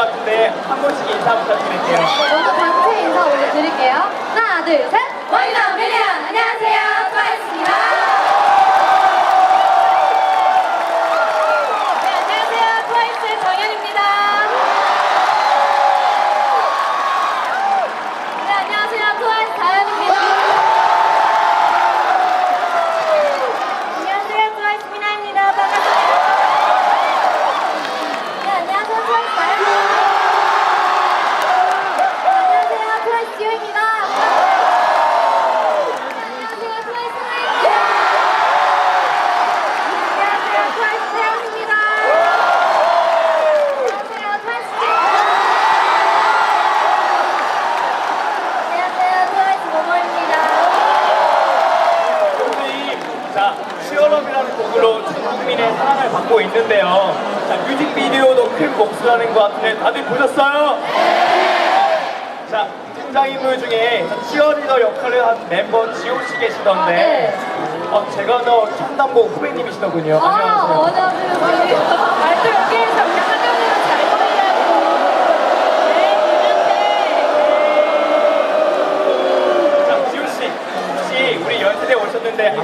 같은데 한 분씩 인사 부탁드릴게요. 먼저 단체 인사 올려드릴게요. 하나, 둘, 셋. 와이너 밀리언! 안녕하세요. 국민의 사랑을 받고 있는데요. 자, 뮤직비디오도 큰 몫이라는 것 같은데 다들 보셨어요? 자, 등장인물 중에 저 치어리더 역할을 한 멤버 지호 씨 계시던데, 아, 네. 어, 제가 더 청담고 후배님이시더군요. 아, 안녕하세요. 안녕하세요. 말도 여기에서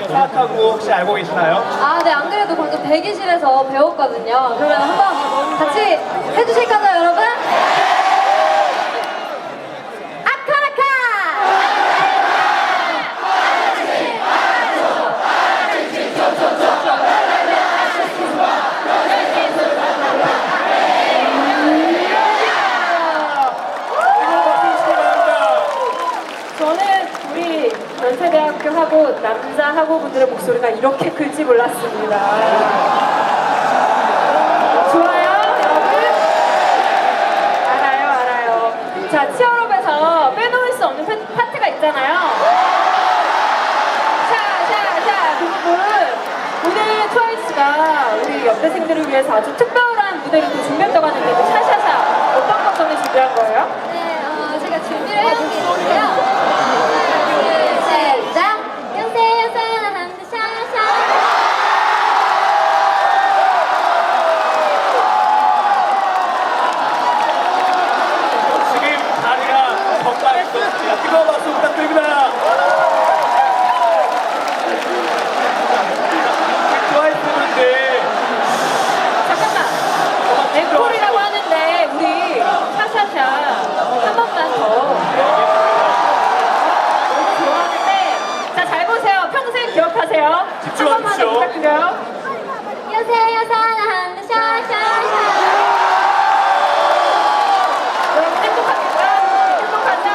오셨는데 아파하고 혹시 알고 계시나요? 아, 네, 안 그래도 방금 대기실에서 배웠거든요. 그러면 한번 같이 해주실 거죠, 여러분? 저는 우리 연세대 학교 남자 학우분들의 목소리가 이렇게 클지 몰랐습니다. 좋아요, 여러분? 알아요, 알아요. 자, 치얼업에서 빼놓을 수 없는 파- 파트가 있잖아요. 자, 자, 자, 그 부분. 오늘 트와이스가 우리 연대생들을 위해서 아주 특별한 무대를 또 준비했다고 하는데 그 샤샤샤 어떤 버전을 준비한 거예요? 네, 어, 제가 준비를 해온 게 있는데요. 하나, 둘, 셋, 짠! 여보세요, 사랑하는 샤샤. 지금 다리가 정말 있었습니다. 뜨거운 박수 부탁드립니다. 트와이스 분들 잠깐만. 앵콜이라고 하는데 우리 샤샤샤 한 번만 더. 너무 좋아하는데 자 잘 보세요. 기억하세요. 집중하십시오. 부탁드려요. 여보세요, 사랑하는 샤샤샤. 여러분 행복합니까? 행복하죠?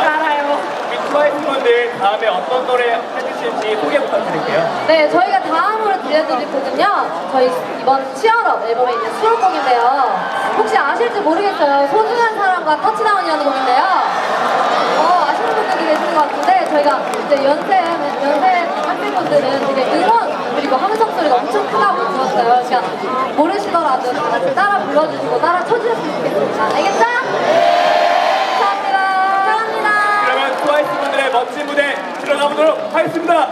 알아요. 우리 트와이스 분들 다음에 어떤 노래 해주실지 소개 부탁드릴게요. 네, 저희가 다음으로 들려드릴 곡은요. 저희 이번 치얼업 앨범에 있는 수록곡인데요. 혹시 아실지 모르겠어요. 소중한 사람과 터치다운이라는 곡인데요. 어, 이제 연세 연세 학생분들은 되게 응원 그리고 함성 소리가 엄청 크다고 들었어요. 그러니까 모르시더라도 다 같이 따라 불러주시고 따라 쳐주셨으면 좋겠습니다. 알겠죠? 감사합니다. 감사합니다. 그러면 트와이스 분들의 멋진 무대 들어가보도록 하겠습니다.